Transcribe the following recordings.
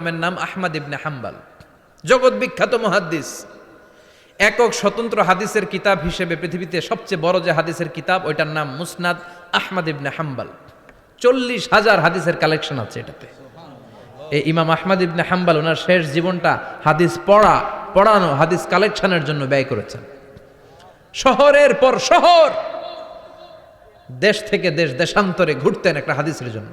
ইমামের নাম আহমদ ইবনে হাম্বাল। জগৎ বিখ্যাত মহাদ্দিস। একক স্বতন্ত্র হাদিসের কিতাব হিসেবে পৃথিবীতে সবচেয়ে বড় যে হাদিসের কিতাব, ওইটার নাম মুসনাদ আহমদ ইবনে হাম্বাল। চল্লিশ হাজার হাদিসের কালেকশন আছে এটাতে। এই ইমাম আহমদ ইবনে হাম্বাল ওনার শেষ জীবনটা হাদিস পড়া, পড়ানো, হাদিস কালেকশনের জন্য ব্যয় করেছেন। শহরের পর শহর! দেশ থেকে দেশ, দেশান্তরে ঘুরতেন একটা হাদিসের জন্য।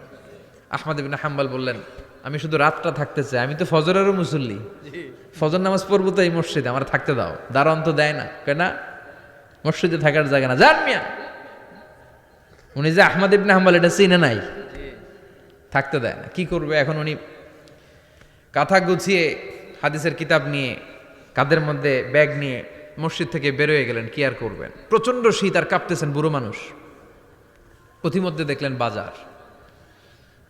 আহমদ ইবিন হাম্বাল বললেন, আমি শুধু রাতটা থাকতে চাই, আমি তো ফজরেরও মুসল্লি। ফজর নামাজ পড়ব তো এই মসজিদে, আমার থাকতে দাও। দারোয়ান তো দেয় না। কেনা মসজিদে থাকার জায়গা না। জান মিয়া। উনি যে আহমদ ইবনে হাম্বাল, এটা চিনে নাই। থাকতে দেয় না। কি করবে এখন উনি? কাঁথা গুছিয়ে হাদিসের কিতাব নিয়ে কাদের মধ্যে ব্যাগ নিয়ে মসজিদ থেকে বেরোয় গেলেন। কি আর করবেন? প্রচণ্ড শীত আর কাঁপতেছেন বুড়ো মানুষ। পথিমধ্যে দেখলেন বাজার।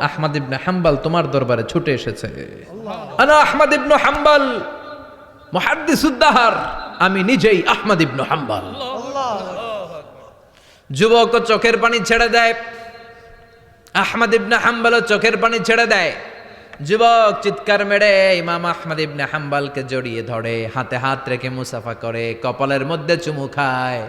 আহমদ ইবনে হাম্বাল তোমার দরবারে ছুটে এসেছে। আনা আহমদ ইবনে হাম্বাল, মুহাদ্দিসুদ্দাহার, আমি নিজেই আহমদ ইবনে হাম্বাল। যুবক চোখের পানি ছেড়ে দেয়। আহমদ ইবনে হাম্বালও চোখের পানি ছেড়ে দেয়। যুবক চিৎকার মেরে ইমাম আহমদ ইবনে হাম্বালকে জড়িয়ে ধরে, হাতে হাত রেখে মুসাফা করে, কপালের মধ্যে চুমু খায়।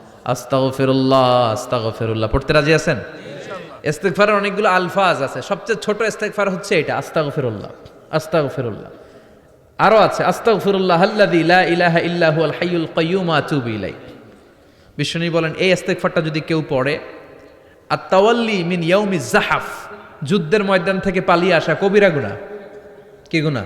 আস্তাগফিরুল্লাহ আস্তাগফিরুল্লাহ। পড়তে রাজি আছেন? ইস্তেগফারের অনেকগুলো আলফাজ আছে। সবচেয়ে ছোট ইস্তেগফার হচ্ছে এটা আস্তাগফিরুল্লাহ আস্তাগফিরুল্লাহ। আরও আছে আস্তাগফিরুল্লাহ আল্লাযী লা ইলাহা ইল্লা হুয়াল হাইয়ুল কাইয়্যুম আতুবু ইলাইহি। বিষ্ণু বলেন এই ইস্তেগফারটা যদি কেউ পড়ে আর তাওয়াল্লি মিন ইয়াউমি জাহাফ যুদ্ধের ময়দান থেকে পালিয়ে আসা কবিরা গুনাহ। কি গুনাহ?